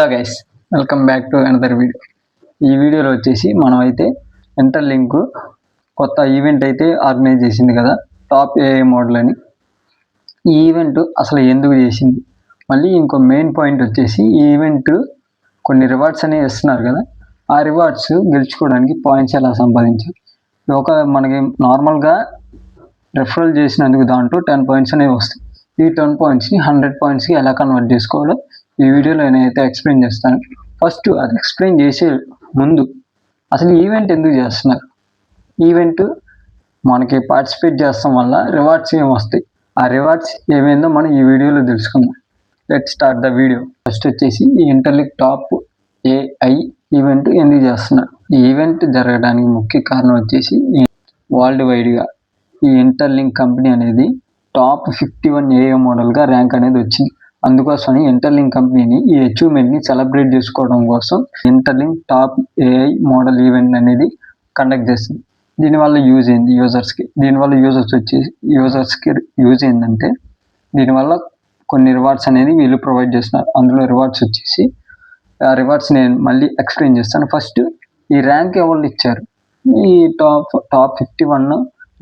Hello guys welcome back to another video ఈ వీడియోలో వచ్చేసి మనం అయితే ఇంటర్ లింక్ కొత్త ఈవెంట్ అయితే ఆర్గనైజ్ చేసింది కదా టాప్ ఏఐ మోడల్ అని. ఈ ఈవెంట్ అసలు ఎందుకు చేసింది? మళ్ళీ ఇంకో మెయిన్ పాయింట్ వచ్చేసి ఈ ఈవెంట్ కొన్ని రివార్డ్స్ అనేవి ఇస్తున్నారు కదా ఆ రివార్డ్స్ గెలుచుకోవడానికి పాయింట్స్ ఎలా సంపాదించాలి? ఒక మనకి నార్మల్గా రెఫరల్ చేసినందుకు దాంట్లో టెన్ పాయింట్స్ అనేవి వస్తాయి. ఈ టెన్ పాయింట్స్ని హండ్రెడ్ పాయింట్స్కి ఎలా కన్వర్ట్ చేసుకోవాలో ఈ వీడియోలో నేనైతే ఎక్స్ప్లెయిన్ చేస్తాను. ఫస్ట్ అది ఎక్స్ప్లెయిన్ చేసే ముందు అసలు ఈవెంట్ ఎందుకు చేస్తున్నారు? ఈవెంట్ మనకి పార్టిసిపేట్ చేస్తాం వల్ల రివార్డ్స్ ఏమి వస్తాయి? ఆ రివార్డ్స్ ఏమైందో మనం ఈ వీడియోలో తెలుసుకుందాం. Let start the video first వచ్చేసి ఈ ఇంటర్లిక్ టాప్ ఏఐ ఈవెంట్ ఎందుకు చేస్తున్నారు? ఈ ఈవెంట్ జరగడానికి ముఖ్య కారణం వచ్చేసి వరల్డ్ వైడ్గా ఈ ఇంటర్లింక్ కంపెనీ అనేది టాప్ ఫిఫ్టీ వన్ ఏఏ మోడల్గా ర్యాంక్ అనేది వచ్చింది. అందుకోసమని ఇంటర్లింక్ కంపెనీని ఈ అచీవ్మెంట్ని సెలబ్రేట్ చేసుకోవడం కోసం Interlink top AI model event అనేది కండక్ట్ చేస్తుంది దీనివల్ల యూజ్ అయింది యూజర్స్కి దీనివల్ల యూజర్స్ వచ్చేసి యూజర్స్కి యూజ్ ఏంటంటే దీనివల్ల కొన్ని రివార్డ్స్ అనేది వీళ్ళు ప్రొవైడ్ చేస్తున్నారు. అందులో రివార్డ్స్ వచ్చేసి ఆ రివార్డ్స్ నేను మళ్ళీ ఎక్స్ప్లెయిన్ చేస్తాను. ఫస్ట్ ఈ ర్యాంక్ ఎవరు ఇచ్చారు? ఈ top top fifty one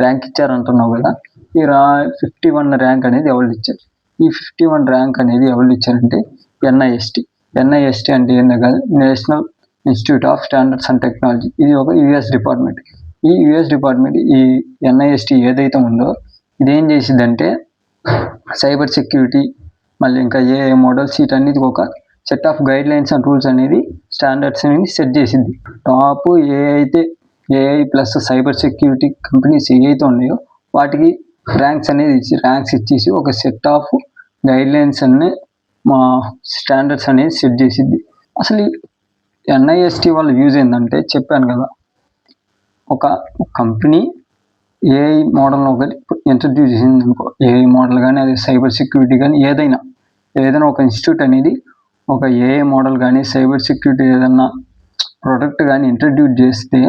rank ఇచ్చారు అంటున్నావు కదా. ఈ రా ఫిఫ్టీ వన్ ర్యాంక్ అనేది ఎవరు ఇచ్చారు? ఈ ఫిఫ్టీ వన్ ర్యాంక్ అనేది ఎవరు ఇచ్చారంటే ఎన్ఐఎస్టి. ఎన్ఐఎస్టి అంటే ఏందో కాదు National Institute of Standards and Technology. ఇది ఒక యుఎస్ డిపార్ట్మెంట్. ఈ యుఎస్ డిపార్ట్మెంట్ ఈ ఎన్ఐఎస్టి ఏదైతే ఉందో ఇదేం చేసిందంటే సైబర్ సెక్యూరిటీ మళ్ళీ ఇంకా ఏ మోడల్స్ వీటన్నిటికి ఒక set of guidelines and rules అనేది స్టాండర్డ్స్ అనేది సెట్ చేసింది. టాప్ ఏ అయితే AI plus cyber security companies ఏ అయితే ఉన్నాయో వాటికి ర్యాంక్స్ అనేది ఇచ్చి ర్యాంక్స్ ఇచ్చేసి ఒక సెట్ ఆఫ్ గైడ్లైన్స్ అన్ని మా స్టాండర్డ్స్ అనేది సెట్ చేసిద్ది. అసలు ఎన్ఐఎస్టీ వాళ్ళ యూజ్ ఏంటంటే చెప్పాను కదా ఒక కంపెనీ ఏఐ మోడల్ ఒకటి ఇంట్రడ్యూస్ చేసింది అనుకో ఏఐ మోడల్ కానీ అది సైబర్ సెక్యూరిటీ కానీ ఏదైనా ఏదైనా ఒక ఇన్స్టిట్యూట్ అనేది ఒక ఏఐ మోడల్ కానీ సైబర్ సెక్యూరిటీ ఏదైనా ప్రోడక్ట్ కానీ ఇంట్రడ్యూస్ చేస్తే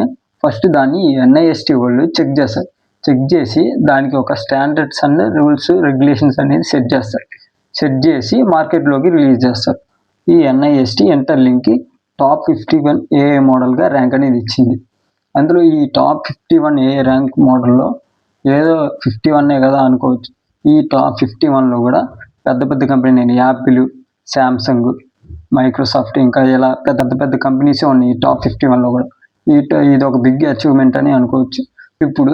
ఫస్ట్ దాన్ని ఎన్ఐఎస్టీ వాళ్ళు చెక్ చేస్తారు. చెక్ చేసి దానికి ఒక స్టాండర్డ్స్ అండ్ రూల్స్ రెగ్యులేషన్స్ అనేది సెట్ చేస్తారు. సెట్ చేసి మార్కెట్లోకి రిలీజ్ చేస్తారు. ఈ ఎన్ఐఎస్టీ ఇంటర్లింక్కి టాప్ ఫిఫ్టీ వన్ ఏఏ మోడల్గా ర్యాంక్ అనేది ఇచ్చింది. అందులో ఈ top fifty one AI rank మోడల్లో ఏదో ఫిఫ్టీ వన్నే కదా అనుకోవచ్చు. ఈ టాప్ ఫిఫ్టీ వన్లో కూడా పెద్ద పెద్ద కంపెనీ యాపిల్ శాంసంగ్ మైక్రోసాఫ్ట్ ఇంకా ఇలా పెద్ద పెద్ద కంపెనీసే ఉన్నాయి ఈ టాప్ ఫిఫ్టీ వన్లో కూడా. ఈ ఇది ఒక బిగ్ అచీవ్మెంట్ అని అనుకోవచ్చు. ఇప్పుడు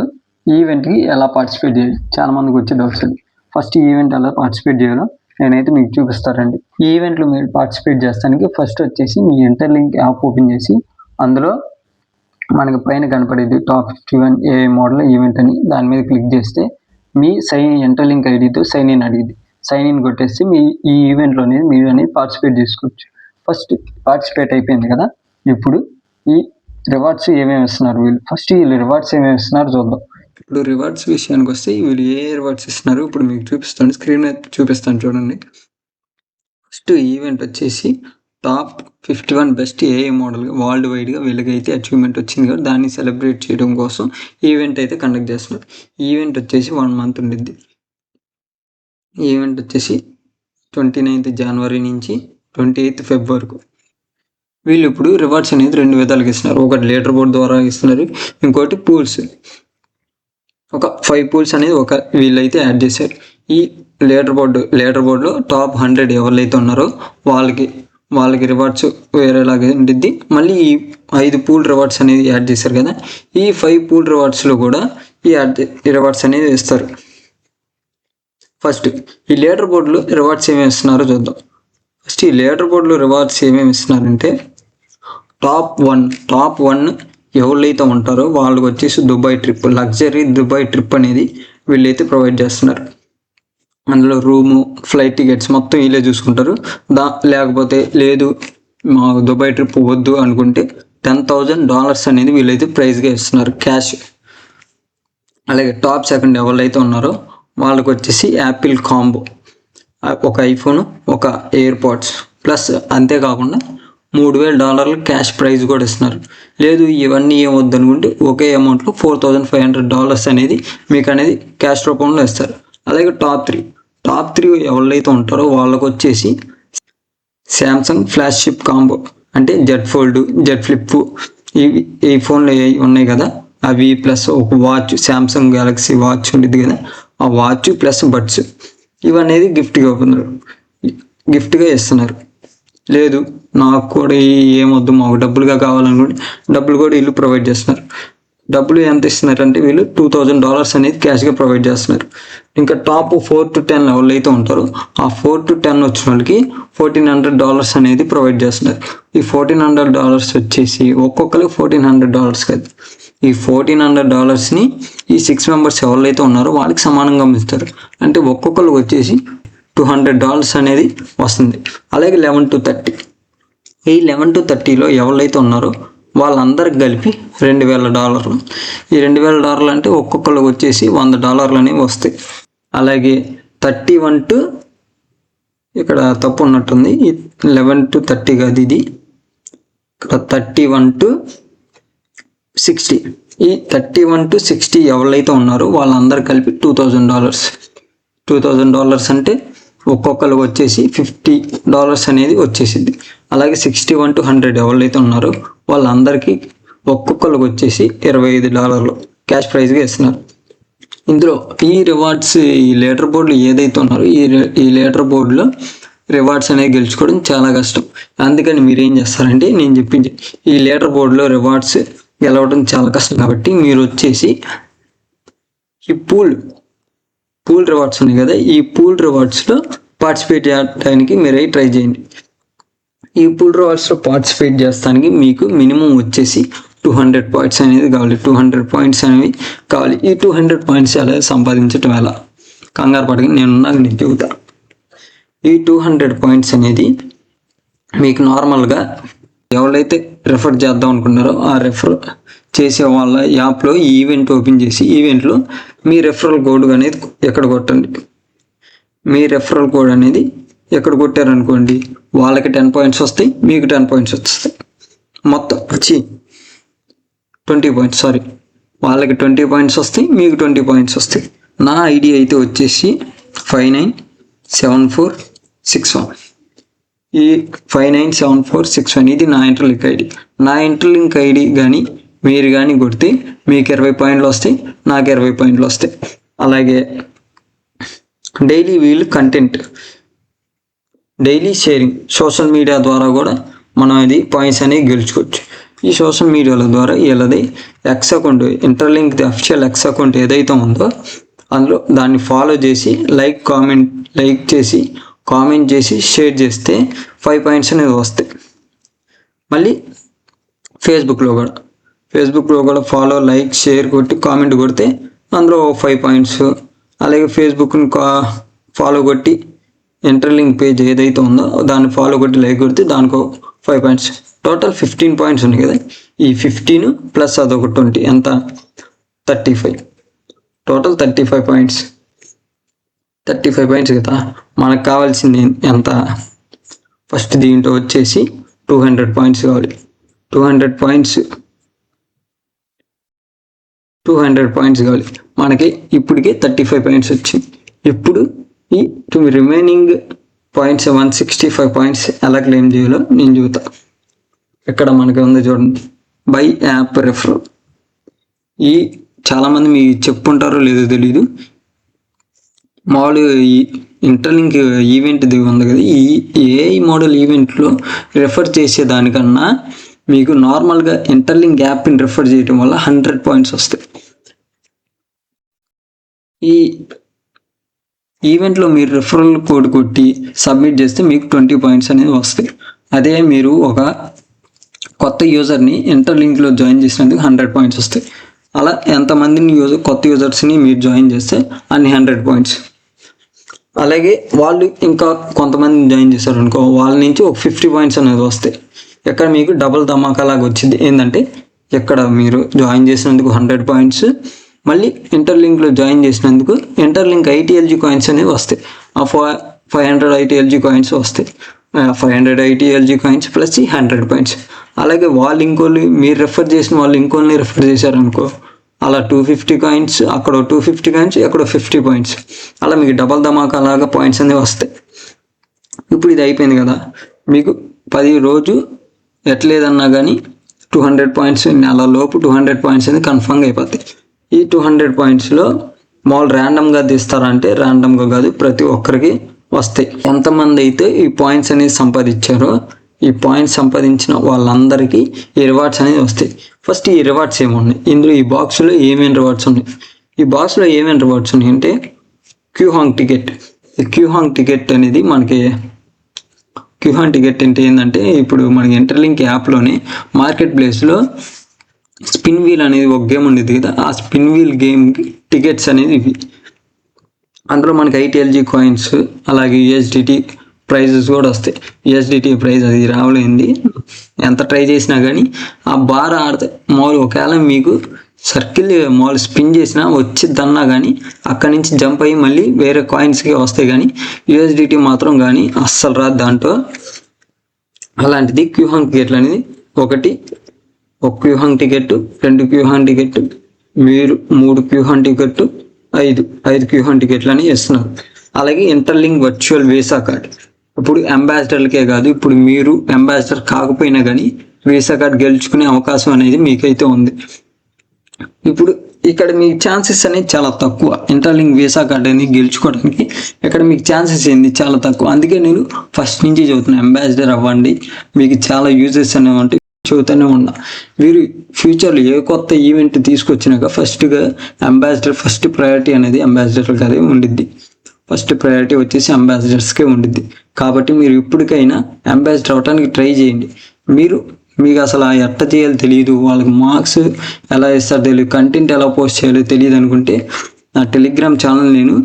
ఈవెంట్కి ఎలా పార్టిసిపేట్ చేయాలి? చాలా మందికి వచ్చే డౌట్స్ ఫస్ట్ ఈవెంట్ ఎలా పార్టిసిపేట్ చేయాలో నేనైతే మీకు చూపిస్తారండి ఈ ఈవెంట్లో మీరు పార్టిసిపేట్ చేస్తానికి ఫస్ట్ వచ్చేసి మీ ఇంటర్లింక్ యాప్ ఓపెన్ చేసి అందులో మనకి పైన కనపడేది top fifty one AI model event అని. దాని మీద క్లిక్ చేస్తే మీ సైన్ ఇంటర్లింక్ ఐడితో సైన్ ఇన్ అడిగింది. సైన్ ఇన్ కొట్టేసి మీ ఈ ఈవెంట్లో అనేది మీరు అనేది పార్టిసిపేట్ చేసుకోవచ్చు. ఫస్ట్ పార్టిసిపేట్ అయిపోయింది కదా. ఇప్పుడు ఈ రివార్డ్స్ ఏమేమి ఇస్తున్నారు వీళ్ళు? ఫస్ట్ వీళ్ళు రివార్డ్స్ ఏమేమి ఇస్తున్నారు చూద్దాం. ఇప్పుడు రివార్డ్స్ విషయానికి వస్తే వీళ్ళు ఏ రివార్డ్స్ ఇస్తున్నారు ఇప్పుడు మీకు చూపిస్తాను. స్క్రీన్ చూపిస్తాను చూడండి. ఫస్ట్ ఈవెంట్ వచ్చేసి top fifty one best AI మోడల్గా వరల్డ్ వైడ్గా వీళ్ళకైతే అచీవ్మెంట్ వచ్చింది కదా దాన్ని సెలబ్రేట్ చేయడం కోసం ఈవెంట్ అయితే కండక్ట్ చేస్తున్నారు. ఈవెంట్ వచ్చేసి వన్ మంత్ ఉండిద్ది. ఈవెంట్ వచ్చేసి ట్వంటీ నైన్త్ జనవరి నుంచి ట్వంటీ ఎయిత్ ఫెబ్ వరకు. వీళ్ళు ఇప్పుడు రివార్డ్స్ అనేది రెండు విధాలుగా ఇస్తున్నారు. ఒకటి లీటర్ బోర్డ్ ద్వారా ఇస్తున్నారు. ఇంకోటి పూల్స్ ఒక ఫైవ్ పూల్స్ అనేది ఒక వీళ్ళైతే యాడ్ చేశారు. ఈ లీడర్ బోర్డు లీటర్ బోర్డులో టాప్ హండ్రెడ్ ఎవరైతే ఉన్నారో వాళ్ళకి వాళ్ళకి రివార్డ్స్ వేరేలాగా ఉండిద్ది. మళ్ళీ ఈ ఐదు పూల్ రివార్డ్స్ అనేది యాడ్ చేశారు కదా. ఈ ఫైవ్ పూల్ రివార్డ్స్లో కూడా ఈ యాడ్ రివార్డ్స్ అనేది ఇస్తారు ఫస్ట్ ఈ లీటర్ బోర్డులో రివార్డ్స్ ఏమేమి ఇస్తున్నారో చూద్దాం. ఫస్ట్ ఈ లీటర్ బోర్డులో రివార్డ్స్ ఏమేమి ఇస్తున్నారంటే టాప్ వన్ టాప్ వన్ ఎవరైతే ఉంటారో వాళ్ళకి వచ్చేసి Dubai trip luxury Dubai trip అనేది వీళ్ళైతే ప్రొవైడ్ చేస్తున్నారు. అందులో రూము ఫ్లైట్ టికెట్స్ మొత్తం వీళ్ళే చూసుకుంటారు. దా లేకపోతే లేదు మా దుబాయ్ ట్రిప్ వద్దు అనుకుంటే టెన్ థౌజండ్ డాలర్స్ అనేది వీళ్ళైతే ప్రైజ్గా ఇస్తున్నారు క్యాష్. అలాగే టాప్ సెకండ్ ఎవరైతే ఉన్నారో వాళ్ళకి వచ్చేసి యాపిల్ కాంబో ఒక ఐఫోన్ ఒక ఎయిర్పాడ్స్. ప్లస్ అంతేకాకుండా మూడు వేల డాలర్లు క్యాష్ ప్రైజ్ కూడా ఇస్తున్నారు. లేదు ఇవన్నీ ఏమొద్దు అనుకుంటే ఒకే అమౌంట్లో four thousand five hundred dollars అనేది మీకు అనేది క్యాష్ రూపంలో ఇస్తారు. అలాగే టాప్ త్రీ. టాప్ త్రీ ఎవరైతే ఉంటారో వాళ్ళకు వచ్చేసి శాంసంగ్ ఫ్లాష్షిప్ కాంబో అంటే జెడ్ ఫోల్డ్ జెడ్ ఫ్లిప్ ఇవి ఈ ఫోన్లు ఉన్నాయి కదా. అవి ప్లస్ ఒక వాచ్ శాంసంగ్ గెలాక్సీ వాచ్ ఉండేది కదా. ఆ వాచ్ ప్లస్ బడ్స్ ఇవనేది గిఫ్ట్గా ఇవ్వన్నారు గిఫ్ట్గా ఇస్తున్నారు. లేదు నాకు కూడా ఏమొద్దు మాకు డబ్బులుగా కావాలనుకుంటే డబ్బులు కూడా వీళ్ళు ప్రొవైడ్ చేస్తున్నారు. డబ్బులు ఎంత ఇస్తున్నారు అంటే వీళ్ళు టూ థౌజండ్ డాలర్స్ అనేది క్యాష్గా ప్రొవైడ్ చేస్తున్నారు. ఇంకా top four to ten level అయితే ఉంటారో. ఆ ఫోర్ టు టెన్ వచ్చిన వాళ్ళకి ఫోర్టీన్ హండ్రెడ్ డాలర్స్ అనేది ప్రొవైడ్ చేస్తున్నారు. ఈ ఫోర్టీన్ హండ్రెడ్ డాలర్స్ వచ్చేసి ఒక్కొక్కరికి ఫోర్టీన్ హండ్రెడ్ డాలర్స్ కదా. ఈ ఫోర్టీన్ హండ్రెడ్ డాలర్స్ని ఈ సిక్స్ మెంబర్స్ ఎవరైతే ఉన్నారో వాళ్ళకి సమానంగా ఇస్తారు అంటే ఒక్కొక్కరికి వచ్చేసి టూ హండ్రెడ్ డాలర్స్ అనేది వస్తుంది. అలాగే లెవెన్ టు థర్టీ ఈ లెవెన్ టు థర్టీలో ఎవరైతే ఉన్నారో వాళ్ళందరికి కలిపి రెండు వేల డాలర్లు. ఈ రెండు వేల డాలర్లు అంటే ఒక్కొక్కరికి వచ్చేసి వంద డాలర్లు అనేవి వస్తాయి. అలాగే థర్టీ వన్ టు ఇక్కడ తప్పు ఉన్నట్టుంది. ఈ లెవెన్ టు థర్టీ కాదు ఇది. ఇక్కడ థర్టీ వన్ టు సిక్స్టీ ఈ థర్టీ వన్ టు సిక్స్టీ ఎవరైతే ఉన్నారో వాళ్ళందరూ కలిపి two thousand dollars two thousand dollars అంటే ఒక్కొక్కరికి వచ్చేసి ఫిఫ్టీ డాలర్స్ అనేది వచ్చేసింది అలాగే సిక్స్టీ వన్ టు హండ్రెడ్ ఎవరైతే ఉన్నారో వాళ్ళందరికీ ఒక్కొక్కరికి వచ్చేసి ఇరవై ఐదు డాలర్లు క్యాష్ ప్రైజ్గా ఇస్తున్నారు. ఇందులో ఈ రివార్డ్స్ ఈ లీటర్ బోర్డులు ఏదైతే ఉన్నారో ఈ ఈ లీటర్ బోర్డులో రివార్డ్స్ అనేవి గెలుచుకోవడం చాలా కష్టం. అందుకని మీరు ఏం చేస్తారంటే నేను చెప్పింది ఈ లీటర్ బోర్డులో రివార్డ్స్ గెలవడం చాలా కష్టం కాబట్టి మీరు వచ్చేసి ఈ పూల్ పూల్ రివార్డ్స్ ఉన్నాయి కదా ఈ పూల్ రివార్డ్స్లో పార్టిసిపేట్ చేయడానికి మీరే ట్రై చేయండి. ఈ పూల్ రివార్డ్స్లో పార్టిసిపేట్ చేస్తానికి మీకు మినిమం వచ్చేసి టూ హండ్రెడ్ పాయింట్స్ అనేది కావాలి. టూ హండ్రెడ్ పాయింట్స్ అనేవి కావాలి. ఈ టూ హండ్రెడ్ పాయింట్స్ ఎలా సంపాదించడం ఎలా? కంగారు పడక నేను నాకు నేను చెబుతా. ఈ టూ హండ్రెడ్ పాయింట్స్ అనేది మీకు నార్మల్గా ఎవరైతే రెఫర్ చేద్దాం అనుకున్నారో ఆ రెఫర్ చేసే వాళ్ళ యాప్లో ఈ ఈవెంట్ ఓపెన్ చేసి ఈవెంట్లో మీ రెఫరల్ కోడ్ అనేది ఎక్కడ కొట్టండి? మీ రెఫరల్ కోడ్ అనేది ఎక్కడ కొట్టారనుకోండి? వాళ్ళకి టెన్ పాయింట్స్ వస్తాయి మీకు టెన్ పాయింట్స్ వస్తాయి మొత్తం వచ్చి ట్వంటీ పాయింట్స్ సారీ వాళ్ళకి ట్వంటీ పాయింట్స్ వస్తాయి మీకు ట్వంటీ పాయింట్స్ వస్తాయి. నా ఐడి అయితే వచ్చేసి five nine seven four six one ఈ five nine seven four six one ఇది నా ఇంటర్లింక్ ఐడి. నా ఇంటర్లింక్ ఐడి కానీ మీరు కానీ కొడితే మీకు ఇరవై పాయింట్లు వస్తాయి నాకు ఇరవై పాయింట్లు వస్తాయి. అలాగే daily wheel content daily sharing social media ద్వారా కూడా మనం ఇది పాయింట్స్ అనేవి గెలుచుకోవచ్చు. ఈ సోషల్ మీడియాల ద్వారా వీళ్ళది X account Interlink official X account ఏదైతే ఉందో అందులో దాన్ని ఫాలో చేసి లైక్ కామెంట్ లైక్ చేసి కామెంట్ చేసి షేర్ చేస్తే ఫైవ్ పాయింట్స్ అనేది వస్తాయి. మళ్ళీ ఫేస్బుక్లో కూడా. ఫేస్బుక్లో కూడా ఫాలో లైక్ షేర్ కొట్టి కామెంట్ కొడితే అందులో ఫైవ్ పాయింట్స్ అలాగే ఫేస్బుక్ని కా ఫాలో కొట్టి ఇంటర్లింక్ పేజ్ ఏదైతే ఉందో దాన్ని ఫాలో కొట్టి లైక్ కొడితే దానికో five points total fifteen points ఉన్నాయి కదా. ఈ ఫిఫ్టీన్ ప్లస్ అదొక ట్వంటీ ఎంత? Thirty five total thirty five points thirty five points కదా. మనకు కావాల్సింది ఎంత? ఫస్ట్ దీంట్లో వచ్చేసి టూ హండ్రెడ్ పాయింట్స్ కావాలి. Two hundred points two hundred points కావాలి. మనకి ఇప్పటికే థర్టీ ఫైవ్ పాయింట్స్ వచ్చింది ఇప్పుడు ఈ two remaining points one sixty five points ఎలా క్లెయిమ్ చేయాలో నేను చూతా. ఇక్కడ మనకి ఉంది చూడండి. బై యాప్ రెఫర్ ఈ చాలామంది మీ చెప్పుంటారో లేదో తెలీదు. మామూలుగా ఈ ఇంటర్లింక్ ఈవెంట్ది ఉంది కదా ఈ ఏ మోడల్ ఈవెంట్లో రెఫర్ చేసే దానికన్నా మీకు నార్మల్గా ఇంటర్లింక్ యాప్ని రెఫర్ చేయడం వల్ల హండ్రెడ్ పాయింట్స్ వస్తాయి. ఈ ఈవెంట్లో మీరు రెఫరల్ కోడ్ కొట్టి సబ్మిట్ చేస్తే మీకు ట్వంటీ పాయింట్స్ అనేది వస్తాయి. అదే మీరు ఒక కొత్త యూజర్ని ఇంటర్లింక్లో జాయిన్ చేసినందుకు హండ్రెడ్ పాయింట్స్ వస్తాయి. అలా ఎంతమందిని యూజర్ కొత్త యూజర్స్ని మీరు జాయిన్ చేస్తే అన్ని హండ్రెడ్ పాయింట్స్ అలాగే వాళ్ళు ఇంకా కొంతమందిని జాయిన్ చేశారు అనుకో వాళ్ళ నుంచి ఒక ఫిఫ్టీ పాయింట్స్ అనేది వస్తాయి. ఇక్కడ మీకు డబుల్ ధమాకా లాగా వచ్చింది? ఏంటంటే ఇక్కడ మీరు జాయిన్ చేసినందుకు హండ్రెడ్ పాయింట్స్ మళ్ళీ ఇంటర్లింక్లో జాయిన్ చేసినందుకు ఇంటర్లింక్ ఐటీఎల్జీ కాయిన్స్ అనేవి వస్తాయి. ఆ five five hundred ITLG coins వస్తాయి. Five hundred ITLG coins plus ఈ హండ్రెడ్ పాయింట్స్ అలాగే వాళ్ళు ఇంకోళ్ళు మీరు రెఫర్ చేసిన వాళ్ళు ఇంకోళ్ళని రెఫర్ చేశారనుకో అలా టూ ఫిఫ్టీ కాయిన్స్ అక్కడ టూ ఫిఫ్టీ కాయిన్స్ అక్కడ ఫిఫ్టీ పాయింట్స్ అలా మీకు డబల్ ధమాకా లాగా పాయింట్స్ అనేవి వస్తాయి. ఇప్పుడు ఇది అయిపోయింది కదా. మీకు పది రోజు ఎట్లేదన్నా కానీ టూ హండ్రెడ్ పాయింట్స్ నెల లోపు టూ హండ్రెడ్ పాయింట్స్ అనేది కన్ఫర్మ్గా అయిపోతాయి. ఈ టూ హండ్రెడ్ పాయింట్స్లో మామూలు ర్యాండమ్గా తీస్తారంటే ర్యాండమ్గా కాదు ప్రతి ఒక్కరికి వస్తాయి. ఎంతమంది అయితే ఈ పాయింట్స్ అనేది సంపాదించారో ఈ పాయింట్స్ సంపాదించిన వాళ్ళందరికీ ఈ రివార్డ్స్ అనేది వస్తాయి. ఫస్ట్ ఈ రివార్డ్స్ ఏమున్నాయి? ఇందులో ఈ బాక్స్లో ఏమేమి రివార్డ్స్ ఉన్నాయి? ఈ బాక్స్లో ఏమేమి రివార్డ్స్ ఉన్నాయి అంటే క్యూహాంగ్ టికెట్ ఈ క్యూహాంగ్ టికెట్ అనేది మనకి క్యూహాంగ్ టికెట్ అంటే ఏంటంటే ఇప్పుడు మనకి ఇంటర్లింక్ యాప్లోనే మార్కెట్ ప్లేస్లో స్పిన్ వీల్ అనేది ఒక గేమ్ ఉండేది కదా ఆ స్పిన్ వీల్ గేమ్ టికెట్స్ అనేది ఇవి. అందులో మనకి ఐటీఎల్జీ కాయిన్స్ అలాగే యూఎస్డిటీ ప్రైజెస్ కూడా వస్తాయి. యూఎస్డిటీ ప్రైజ్ అది రావలేంది. ఎంత ట్రై చేసినా కానీ ఆ బార్ ఆడితే మామూలు ఒకవేళ మీకు సర్కిల్ మామూలు స్పిన్ చేసినా వచ్చిద్దన్నా కానీ అక్కడి నుంచి జంప్ అయ్యి మళ్ళీ వేరే కాయిన్స్కి వస్తాయి కానీ యూఎస్డిటీ మాత్రం కానీ అస్సలు రాదు దాంట్లో. అలాంటిది క్యూహాంక్ గేట్లు అనేది ఒకటి. ఒక వ్యూహం టికెట్ రెండు వ్యూహం టికెట్ మీరు మూడు వ్యూహం టికెట్ ఐదు ఐదు వ్యూహం టికెట్లు అని ఇస్తున్నారు. అలాగే ఇంటర్లింక్ వర్చువల్ వీసా కార్డ్. ఇప్పుడు అంబాసిడర్లకే కాదు ఇప్పుడు మీరు అంబాసిడర్ కాకపోయినా కానీ వీసా కార్డ్ గెలుచుకునే అవకాశం అనేది మీకైతే ఉంది. ఇప్పుడు ఇక్కడ మీ ఛాన్సెస్ అనేది చాలా తక్కువ. ఇంటర్లింక్ వీసా కార్డ్ అనేది గెలుచుకోవడానికి ఇక్కడ మీకు ఛాన్సెస్ ఏంది? చాలా తక్కువ. అందుకే నేను ఫస్ట్ నుంచి చదువుతున్నాను అంబాసిడర్ అవ్వండి. మీకు చాలా యూజెస్ అనేవి ఉంటాయి. చెబుతూనే ఉన్నా. మీరు ఫ్యూచర్లో ఏ కొత్త ఈవెంట్ తీసుకొచ్చినాక ఫస్ట్గా అంబాసిడర్ ఫస్ట్ ప్రయారిటీ అనేది అంబాసిడర్కి అదే ఉండిద్ది. ఫస్ట్ ప్రయారిటీ వచ్చేసి అంబాసిడర్స్కే ఉండిద్ది. కాబట్టి మీరు ఇప్పటికైనా అంబాసిడర్ అవడానికి ట్రై చేయండి. మీరు మీకు అసలు ఆ ఎట్ట చేయాలో తెలియదు వాళ్ళకి మార్క్స్ ఎలా ఇస్తారో తెలియదు కంటెంట్ ఎలా పోస్ట్ చేయాలో తెలియదు అనుకుంటే నా టెలిగ్రామ్ ఛానల్ నేను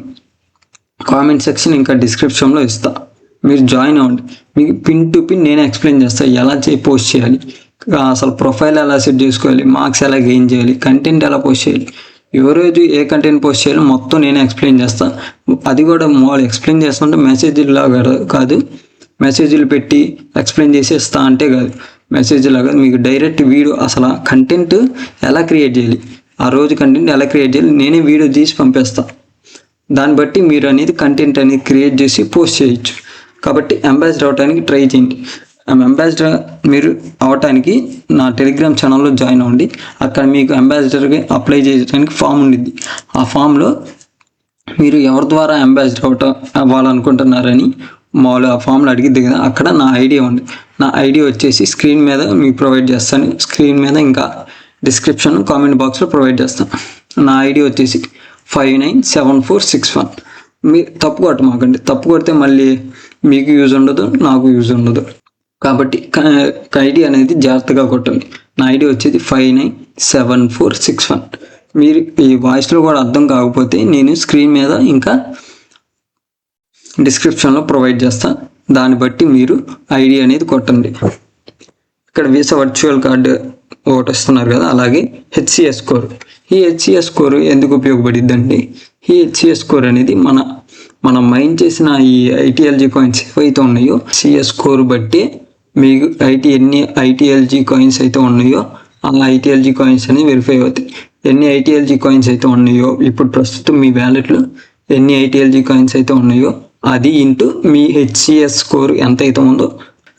కామెంట్ సెక్షన్ ఇంకా డిస్క్రిప్షన్లో ఇస్తాను మీరు జాయిన్ అవ్వండి. మీకు పిన్ టు పిన్ నేను ఎక్స్ప్లెయిన్ చేస్తాను ఎలా చే పోస్ట్ చేయాలి. అసలు ప్రొఫైల్ ఎలా సెట్ చేసుకోవాలి మార్క్స్ ఎలా గెయిన్ చేయాలి కంటెంట్ ఎలా పోస్ట్ చేయాలి ఎవరోజు ఏ కంటెంట్ పోస్ట్ చేయాలో మొత్తం నేనే ఎక్స్ప్లెయిన్ చేస్తాను అది కూడా వాళ్ళు ఎక్స్ప్లెయిన్ చేస్తుంటే మెసేజ్ లాగా కాదు మెసేజ్లు పెట్టి ఎక్స్ప్లెయిన్ చేసేస్తా అంటే కాదు. మెసేజ్ లాగా మీకు డైరెక్ట్ వీడియో అసలు కంటెంట్ ఎలా క్రియేట్ చేయాలి ఆ రోజు కంటెంట్ ఎలా క్రియేట్ చేయాలి నేనే వీడియో తీసి పంపిస్తాను దాన్ని బట్టి మీరు అనేది కంటెంట్ అనేది క్రియేట్ చేసి పోస్ట్ చేయొచ్చు. కాబట్టి అంబాసిడర్ అవడానికి ట్రై చేయండి. అంబాసిడర్ మీరు అవటానికి నా టెలిగ్రామ్ ఛానల్లో జాయిన్ అవ్వండి. అక్కడ మీకు అంబాసిడర్కి అప్లై చేయడానికి ఫామ్ ఉండిద్ది. ఆ ఫామ్లో మీరు ఎవరి ద్వారా అంబాసిడర్ అవటం అవ్వాలనుకుంటున్నారని మామూలు ఆ ఫామ్లో అడిగిద్ది కదా అక్కడ నా ఐడి ఉంది నా ఐడి వచ్చేసి స్క్రీన్ మీద మీకు ప్రొవైడ్ చేస్తాను. స్క్రీన్ మీద ఇంకా డిస్క్రిప్షన్ కామెంట్ బాక్స్లో ప్రొవైడ్ చేస్తాను. నా ఐడి వచ్చేసి five nine seven four six one మీరు తప్పు కొట్టమాకండి. తప్పు కొడితే మళ్ళీ మీకు యూజ్ ఉండదు నాకు యూజ్ ఉండదు. కాబట్టి ఐడి అనేది జాగ్రత్తగా కొట్టండి. నా ఐడి వచ్చేది five nine seven four six one. మీరు ఈ వాయిస్లో కూడా అర్థం కాకపోతే నేను స్క్రీన్ మీద ఇంకా డిస్క్రిప్షన్లో ప్రొవైడ్ చేస్తాను దాన్ని బట్టి మీరు ఐడి అనేది కొట్టండి. ఇక్కడ వీసా వర్చువల్ కార్డు ఒకటి ఇస్తున్నారు కదా అలాగే హెచ్సిఎస్ స్కోర్. ఈ హెచ్సిఎస్ స్కోర్ ఎందుకు ఉపయోగపడిద్దండి ఈ హెచ్సిఎస్ స్కోర్ అనేది మన మనం మైండ్ చేసిన ఈ ఐటీఎల్జీ కాయిన్స్ ఏవైతే ఉన్నాయో సిఎస్ స్కోర్ బట్టి మీకు ఐటీ ఎన్ని ఐటీఎల్జీ కాయిన్స్ అయితే ఉన్నాయో ఆ ఐటీఎల్జీ కాయిన్స్ అనేవి వెరిఫై అవుతాయి. ఎన్ని ఐటీఎల్జీ కాయిన్స్ అయితే ఉన్నాయో ఇప్పుడు ప్రస్తుతం మీ వ్యాలెట్లో ఎన్ని ఐటీఎల్జీ కాయిన్స్ అయితే ఉన్నాయో అది ఇంటూ మీ హెచ్సిఎస్ స్కోర్ ఎంత అయితే ఉందో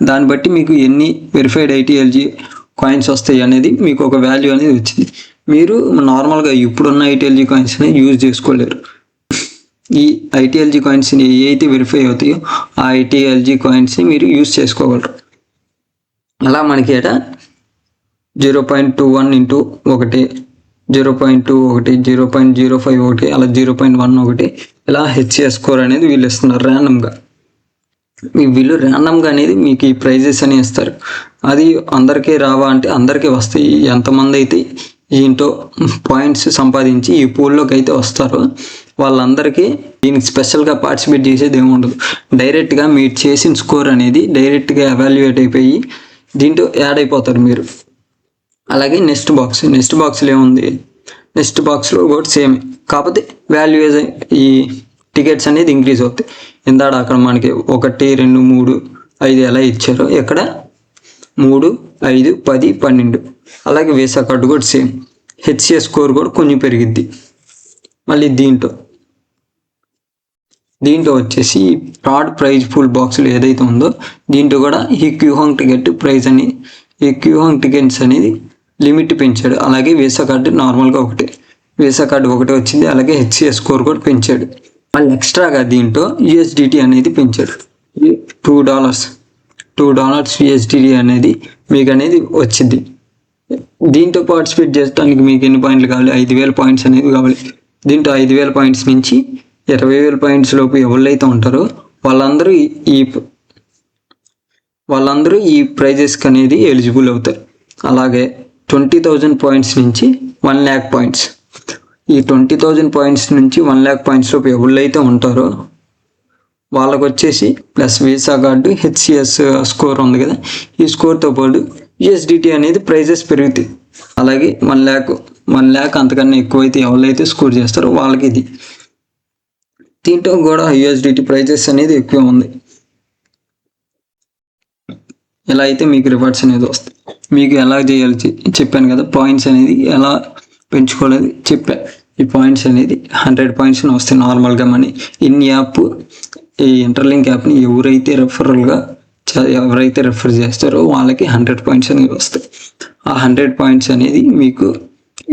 దాన్ని బట్టి మీకు ఎన్ని వెరిఫైడ్ ఐటీఎల్జీ కాయిన్స్ వస్తాయి అనేది మీకు ఒక వాల్యూ అనేది వచ్చింది. మీరు నార్మల్గా ఇప్పుడున్న ఐటీఎల్జీ కాయిన్స్ని యూజ్ చేసుకోలేరు. ఈ ఐటీఎల్జీ కాయిన్స్ని ఏ అయితే వెరిఫై అవుతాయో ఆ ఐటీఎల్జీ కాయిన్స్ని మీరు యూజ్ చేసుకోగలరు. అలా మనకి ఏట zero point two one into ఒకటి జీరో పాయింట్ టూ ఒకటి జీరో పాయింట్ జీరో ఫైవ్ ఒకటి అలా జీరో పాయింట్ వన్ ఒకటి ఇలా హెచ్సిఎస్ స్కోర్ అనేది వీళ్ళు ఇస్తున్నారు ర్యాండమ్గా మీ వీళ్ళు ర్యాండమ్గా అనేది మీకు ఈ ప్రైజెస్ అని ఇస్తారు. అది అందరికీ రావా అంటే అందరికీ వస్తాయి. ఎంతమంది అయితే దీంట్లో పాయింట్స్ సంపాదించి ఈ పూల్లోకి అయితే వస్తారో. వాళ్ళందరికీ దీనికి స్పెషల్గా పార్టిసిపేట్ చేసేది ఏమి ఉండదు డైరెక్ట్గా మీరు చేసిన స్కోర్ అనేది డైరెక్ట్గా ఎవాల్యుయేట్ అయిపోయి దీంట్లో యాడ్ అయిపోతారు మీరు. అలాగే నెక్స్ట్ బాక్స్ నెక్స్ట్ బాక్స్లో ఏముంది? నెక్స్ట్ బాక్స్లో కూడా సేమ్. కాకపోతే వాల్యూస్ ఈ టికెట్స్ అనేది ఇంక్రీజ్ అవుతాయి. ఇందాడ అక్కడ మనకి ఒకటి రెండు మూడు ఐదు ఎలా ఇచ్చారో ఇక్కడ మూడు ఐదు పది పన్నెండు. అలాగే వీసా కార్డు కూడా సేమ్. హెచ్సిఎస్ స్కోర్ కూడా కొంచెం పెరిగిద్ది. మళ్ళీ దీంట్లో. దీంట్లో వచ్చేసి రాడ్ ప్రైజ్ ఫుల్ బాక్సులు ఏదైతే ఉందో దీంట్లో కూడా ఈ క్యూహాంగ్ టికెట్ ప్రైజ్ అని ఈ క్యూహాంగ్ టికెట్స్ అనేది లిమిట్ పెంచాడు. అలాగే వీసా కార్డు నార్మల్గా ఒకటే వీసా కార్డు ఒకటే వచ్చింది. అలాగే హెచ్సిఎస్ స్కోర్ కూడా పెంచాడు. మళ్ళీ ఎక్స్ట్రాగా దీంట్లో యుఎస్డిటి అనేది పెంచాడు. Two dollars two dollars USDT అనేది మీకు అనేది వచ్చింది. దీంతో పార్టిసిపేట్ చేయడానికి మీకు ఎన్ని పాయింట్లు కావాలి? ఐదు వేల పాయింట్స్ అనేది కావాలి. దీంట్లో ఐదు వేల పాయింట్స్ నుంచి ఇరవై వేల పాయింట్స్ లోపు ఎవరైతే ఉంటారో వాళ్ళందరూ ఈ- వాళ్ళందరూ ఈ ప్రైజెస్కి అనేది ఎలిజిబుల్ అవుతారు. అలాగే ట్వంటీ థౌజండ్ పాయింట్స్ నుంచి వన్ ల్యాక్ పాయింట్స్. ఈ ట్వంటీ థౌజండ్ పాయింట్స్ నుంచి వన్ ల్యాక్ పాయింట్స్ లోపు ఎవరైతే ఉంటారో వాళ్ళకు వచ్చేసి plus Visa card HCS score ఉంది కదా ఈ స్కోర్తో పాటు యుఎస్డిటి అనేది ప్రైజెస్ పెరుగుతాయి. అలాగే వన్ ల్యాక్ వన్ ల్యాక్ అంతకన్నా ఎక్కువైతే ఎవరైతే స్కోర్ చేస్తారో వాళ్ళకి ఇది. దీంట్లో కూడా యుఎస్డిటి ప్రైజెస్ అనేది ఎక్కువ ఉంది ఎలా అయితే మీకు రివార్డ్స్ అనేది వస్తాయి. మీకు ఎలా చేయాలి చెప్పాను కదా పాయింట్స్ అనేది ఎలా పెంచుకోలేదు చెప్పా. ఈ పాయింట్స్ అనేది హండ్రెడ్ పాయింట్స్ వస్తాయి నార్మల్గా మనీ ఇన్ యాప్ ఈ ఇంటర్లింక్ యాప్ని ఎవరైతే రెఫరల్గా ఎవరైతే రెఫర్ చేస్తారో వాళ్ళకి హండ్రెడ్ పాయింట్స్ అనేవి వస్తాయి. ఆ హండ్రెడ్ పాయింట్స్ అనేది మీకు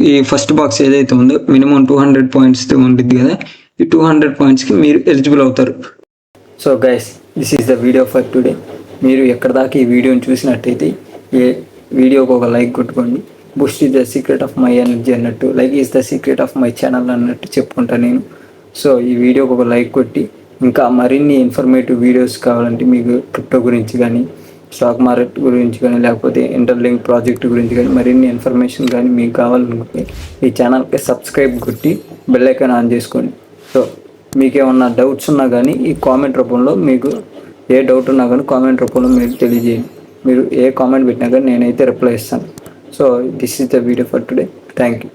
ఈ ఫస్ట్ బాక్స్ ఏదైతే ఉందో మినిమం టూ హండ్రెడ్ పాయింట్స్ ఉంటుంది కదా ఈ టూ హండ్రెడ్ పాయింట్స్కి మీరు ఎలిజిబుల్ అవుతారు. So guys this is the video for today మీరు ఎక్కడ దాకా ఈ వీడియోని చూసినట్టయితే ఏ వీడియోకి ఒక లైక్ కొట్టుకోండి. Boost is the secret of my energy అన్నట్టు like is the secret of my channel అన్నట్టు చెప్పుకుంటాను నేను. సో ఈ వీడియోకి ఒక లైక్ కొట్టి ఇంకా మరిన్ని ఇన్ఫర్మేటివ్ వీడియోస్ కావాలంటే మీకు క్రిప్టో గురించి కానీ స్టాక్ మార్కెట్ గురించి కానీ లేకపోతే ఇంటర్లింక్ ప్రాజెక్ట్ గురించి కానీ మరిన్ని ఇన్ఫర్మేషన్ కానీ మీకు కావాలనుకుంటే ఈ ఛానల్కి సబ్స్క్రైబ్ కొట్టి బెల్ ఐకాన్ ఆన్ చేసుకోండి. సో మీకేమన్నా డౌట్స్ ఉన్నా కానీ ఈ కామెంట్ రూపంలో మీకు ఏ డౌట్ ఉన్నా కానీ కామెంట్ రూపంలో మీరు తెలియజేయండి. మీరు ఏ కామెంట్ పెట్టినా కానీ నేనైతే రిప్లై ఇస్తాను. So this is the video for today thank you